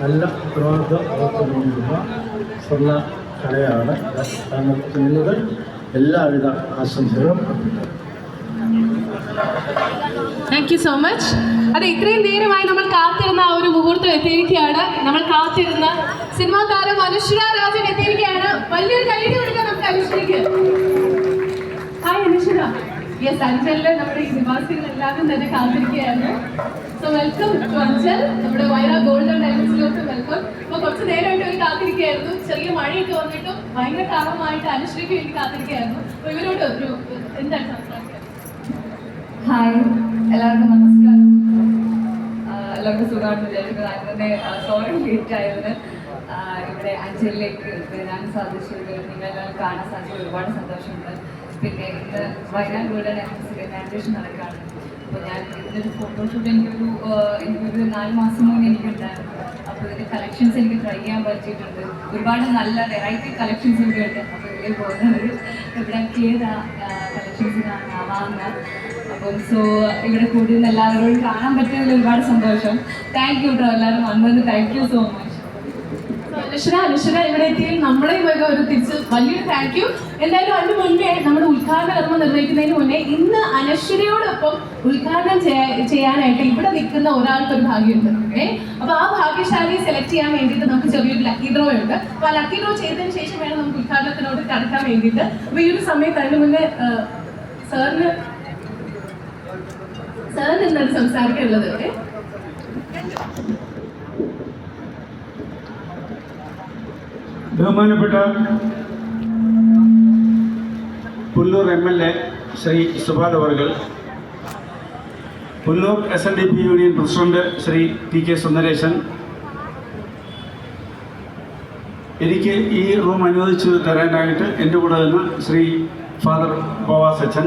നല്ല ഉത്തരവാദിത്വം നൽകുന്ന സ്വർണ കലയാണ് ചെയ്യുന്നത് എല്ലാവിധ ആശംസകളും താങ്ക് യു സോ മച്ച് അതെ ഇത്രയും നേരമായി നമ്മൾ കാത്തിരുന്ന ആ ഒരു മുഹൂർത്തം എത്തിയിരിക്കുകയാണ്. നമ്മൾ കാത്തിരുന്ന സിനിമാ താരം അനുശ്ര രാജൻ എത്തിയിരിക്കുകയാണ്. വലിയൊരു കൈയ്യടി കൊടുക്കാം നമുക്ക് അനുശ്രയ്ക്ക് ഹായ് അനുശ്ര യെസ് അഞ്ചലിൽ നമ്മുടെ ഈ നിവാസികൾ എല്ലാവരും തന്നെ കാത്തിരിക്കുകയാണ്. സോ വെൽക്കം ടു അഞ്ചൽ നമ്മുടെ വയറ ഗോൾഡൻ വെൽക്കം അപ്പൊ കുറച്ച് നേരമായിട്ട് ഒരു കാത്തിരിക്കുകയായിരുന്നു ചെറിയ മഴയൊക്കെ വന്നിട്ടും ഭയങ്കര കാലമായിട്ട് അനുശ്രീക്ക് വേണ്ടി കാത്തിരിക്കുകയായിരുന്നു. അപ്പൊ ഇവരോട് ഒരു എന്താണ് സംസാരിക്കുക ഹായ് എല്ലാവർക്കും നമസ്കാരം. എല്ലാവർക്കും സുഖമാണെന്ന് വിചാരിക്കുന്നു. ഞാൻ സോറി ലേറ്റ് ആയതിന് ഇവിടെ അഞ്ചലിലേക്ക് വരാൻ സാധിച്ചത് നിങ്ങളെല്ലാം കാണാൻ സാധിച്ചത് ഒരുപാട് സന്തോഷമുണ്ട്. പിന്നെ ഇന്ന് വയനാട് ഗോൾഡൻ എംബസിയുടെ ഇനാഗ്രേഷൻ നടക്കുകയാണ്. അപ്പോൾ ഞാൻ ഇതിന്റെ ഒരു ഫോട്ടോഷൂട്ട് എനിക്കൊരു എനിക്കൊരു നാല് മാസം മുന്നേ എനിക്കുണ്ടായിരുന്നു. അപ്പോൾ കളക്ഷൻസ് എനിക്ക് ട്രൈ ചെയ്യാൻ പറ്റിയിട്ടുണ്ട്. ഒരുപാട് നല്ല വെറൈറ്റി കളക്ഷൻസ് ഇവിടെ ഉണ്ട്. അപ്പോൾ ഇതിൽ പോകുന്നത് ഇവിടെ ഏതാ കളക്ഷൻസ് വാങ്ങാം അപ്പം സോ ഇവിടെ കൂടുതൽ എല്ലാവരോടും കാണാൻ പറ്റിയതിൽ ഒരുപാട് സന്തോഷം. താങ്ക് യു കേട്ടോ എല്ലാവരും. വന്നത് thank you so much Anushwara Anushwara ഇവിടെ എത്തിയതിൽ നമ്മളെ വക ഒരു തിരിച്ച് വലിയൊരു താങ്ക് യു എന്തായാലും അതിന് മുന്നേ നമ്മുടെ ഉദ്ഘാടന കർമ്മം നിർവഹിക്കുന്നതിന് മുന്നേ ഇന്ന് അനശ്വരയോടൊപ്പം ഉദ്ഘാടനം ചെയ്യാനായിട്ട് ഇവിടെ നിൽക്കുന്ന ഒരാൾക്ക് ഒരു ഭാഗ്യമുണ്ട് ഓക്കെ അപ്പൊ ആ ഭാഗ്യശാലി സെലക്ട് ചെയ്യാൻ വേണ്ടിയിട്ട് നമുക്ക് ചെറിയൊരു ലക്കി ഡ്രോ ഉണ്ട്. അപ്പൊ ആ ലക്കി ഡ്രോ ചെയ്തതിന് ശേഷം വേണം നമുക്ക് ഉദ്ഘാടനത്തിനോട് കടക്കാൻ വേണ്ടിയിട്ട്. അപ്പൊ ഈ ഒരു സമയത്ത് അതിന് മുന്നേ സാറിന് സാറിന് എന്താണ് സംസാരിക്കാനുള്ളത്? ഓക്കെ ബഹുമാനപ്പെട്ട Pullur M L A Shri Subhatha അവർകൾ Pullur S N D P union president Shri T K Sundaresan. എനിക്ക് ഈ റൂം അനുവദിച്ചു തരാനായിട്ട് എന്റെ കൂടെ നിന്ന് ശ്രീ ഫാദർ ബോവാസ് അച്ഛൻ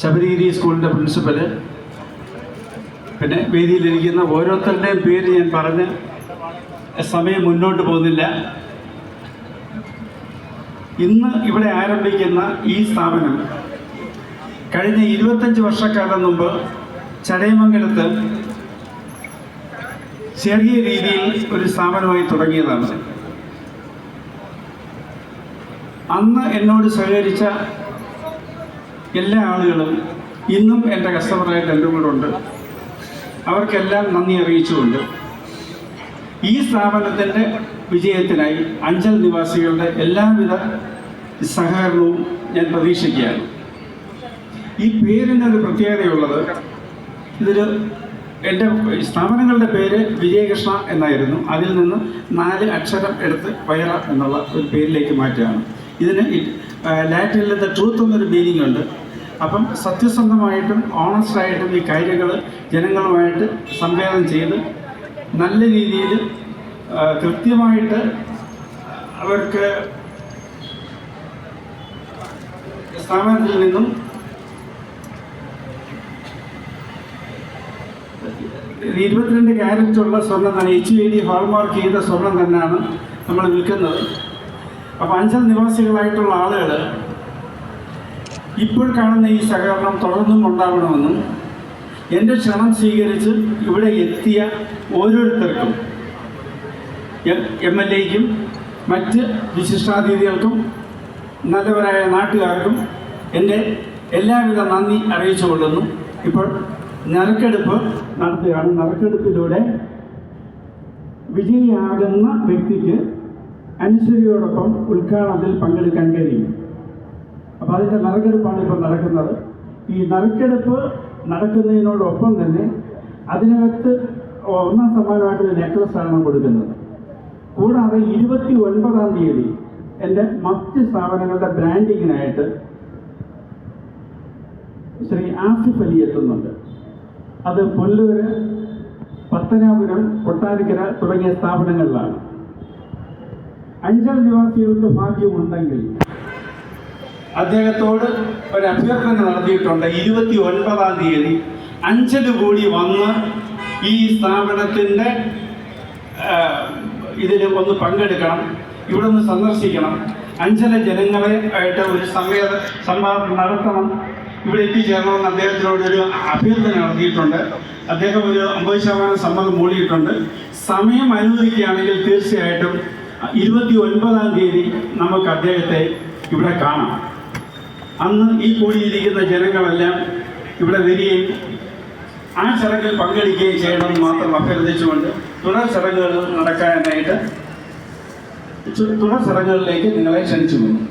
ശബരിഗിരി സ്കൂളിന്റെ പ്രിൻസിപ്പൽ പിന്നെ വേദിയിലിരിക്കുന്ന ഓരോരുത്തരുടെയും പേര് ഞാൻ പറഞ്ഞ് സമയം മുന്നോട്ട് പോകുന്നില്ല. ഇന്ന് ഇവിടെ ആരംഭിക്കുന്ന ഈ സ്ഥാപനം കഴിഞ്ഞ ഇരുപത്തഞ്ച് വർഷക്കാലം മുമ്പ് ചടയമംഗലത്ത് ചെറിയ രീതിയിൽ ഒരു സ്ഥാപനമായി തുടങ്ങിയതാണ്. അന്ന് എന്നോട് സഹകരിച്ച എല്ലാ ആളുകളും ഇന്നും എന്റെ കസ്റ്റമറായിട്ട് എന്റെ കൂടെ ഉണ്ട്. അവർക്കെല്ലാം നന്ദി അറിയിച്ചുകൊണ്ട് ഈ സ്ഥാപനത്തിന്റെ വിജയത്തിനായി അഞ്ചൽ നിവാസികളുടെ എല്ലാവിധ സഹകരണവും ഞാൻ പ്രതീക്ഷിക്കുകയാണ്. ഈ പേരിനൊരു പ്രത്യേകതയുള്ളത് ഇതിൽ എന്റെ സ്ഥാപനങ്ങളുടെ പേര് വിജയകൃഷ്ണ എന്നായിരുന്നു. അതിൽ നിന്ന് നാല് അക്ഷരം എടുത്ത് വയറ എന്നുള്ള ഒരു പേരിലേക്ക് മാറ്റുകയാണ്. ഇതിന് ലാറ്റിനിൽ ട്രൂത്ത് എന്നൊരു മീനിങ് ഉണ്ട്. അപ്പം സത്യസന്ധമായിട്ടും ഓണസ്റ്റായിട്ടും ഈ കാര്യങ്ങൾ ജനങ്ങളുമായിട്ട് സംവേദനം ചെയ്ത് നല്ല രീതിയിൽ കൃത്യമായിട്ട് അവർക്ക് സ്ഥാപനത്തിൽ നിന്നും ഇരുപത്തിരണ്ട് ക്യാരറ്റുള്ള സ്വർണം തന്നെ എച്ച് ഐ ഡി ഹാൾമാർക്ക് ചെയ്ത സ്വർണം തന്നെയാണ് നമ്മൾ വിൽക്കുന്നത്. അപ്പോൾ അഞ്ചൽ നിവാസികളായിട്ടുള്ള ആളുകൾ ഇപ്പോൾ കാണുന്ന ഈ സഹകരണം തുടർന്നും ഉണ്ടാവണമെന്നും എന്റെ ക്ഷണം സ്വീകരിച്ച് ഇവിടെ എത്തിയ ഓരോരുത്തർക്കും എം എൽ എക്കും മറ്റ് വിശിഷ്ടാതിഥികൾക്കും നല്ലവരായ നാട്ടുകാർക്കും എന്റെ എല്ലാവിധ നന്ദി അറിയിച്ചുകൊള്ളുന്നു ഇപ്പോൾ നറുക്കെടുപ്പ് നടത്തുകയാണ്. നറുക്കെടുപ്പിലൂടെ വിജയിയാകുന്ന വ്യക്തിക്ക് അനുസരിയോടൊപ്പം ഉദ്ഘാടനത്തിൽ പങ്കെടുക്കാൻ കഴിയും. അപ്പോൾ അതിന്റെ നറുക്കെടുപ്പാണ് ഇപ്പോൾ നടക്കുന്നത്. ഈ നറുക്കെടുപ്പ് നടക്കുന്നതിനോടൊപ്പം തന്നെ അതിനകത്ത് ഒന്നാം സമ്മാനമായിട്ട് നെക്ലസ് ആണ് കൊടുക്കുന്നത്. കൂടാതെ ഇരുപത്തി ഒൻപതാം തീയതി എന്റെ മറ്റ് സ്ഥാപനങ്ങളുടെ ബ്രാൻഡിങ്ങിനായിട്ട് ശ്രീ ആസിഫ് അലി എത്തുന്നുണ്ട്. അത് പൊല്ലൂര് പത്തനാപുരം കൊട്ടാരക്കര തുടങ്ങിയ സ്ഥാപനങ്ങളിലാണ്. അഞ്ചൽ നിവാസികൾക്ക് ഭാഗ്യമുണ്ടെങ്കിൽ അദ്ദേഹത്തോട് ഒരു അഭ്യർത്ഥന നടത്തിയിട്ടുണ്ട്. ഇരുപത്തി ഒൻപതാം തീയതി അഞ്ചൽ കൂടി വന്ന് ഈ സ്ഥാപനത്തിന്റെ ഇതിൽ ഒന്ന് പങ്കെടുക്കണം ഇവിടെ ഒന്ന് സന്ദർശിക്കണം. അഞ്ചല ജനങ്ങളെ ആയിട്ട് ഒരു സമയ സംവാദം നടത്തണം. ഇവിടെ എത്തിച്ചേരണമെന്ന് അദ്ദേഹത്തിനോട് ഒരു അഭ്യർത്ഥന നടത്തിയിട്ടുണ്ട് അദ്ദേഹം ഒരു അമ്പത് ശതമാനം സമ്മതം മൂടിയിട്ടുണ്ട് സമയം അനുവദിക്കുകയാണെങ്കിൽ തീർച്ചയായിട്ടും ഇരുപത്തി ഒൻപതാം തീയതി നമുക്ക് അദ്ദേഹത്തെ ഇവിടെ കാണാം. അന്ന് ഈ കൂടിയിരിക്കുന്ന ജനങ്ങളെല്ലാം ഇവിടെ വരികയും ആ ചടങ്ങിൽ പങ്കെടുക്കുകയും ചെയ്യണമെന്ന് മാത്രം അഭ്യർത്ഥിച്ചുകൊണ്ട് തുടർ ചടങ്ങുകൾ നടക്കാനായിട്ട് തുടർ ചടങ്ങുകളിലേക്ക് നിങ്ങളെ ക്ഷണിച്ചു പോകുന്നു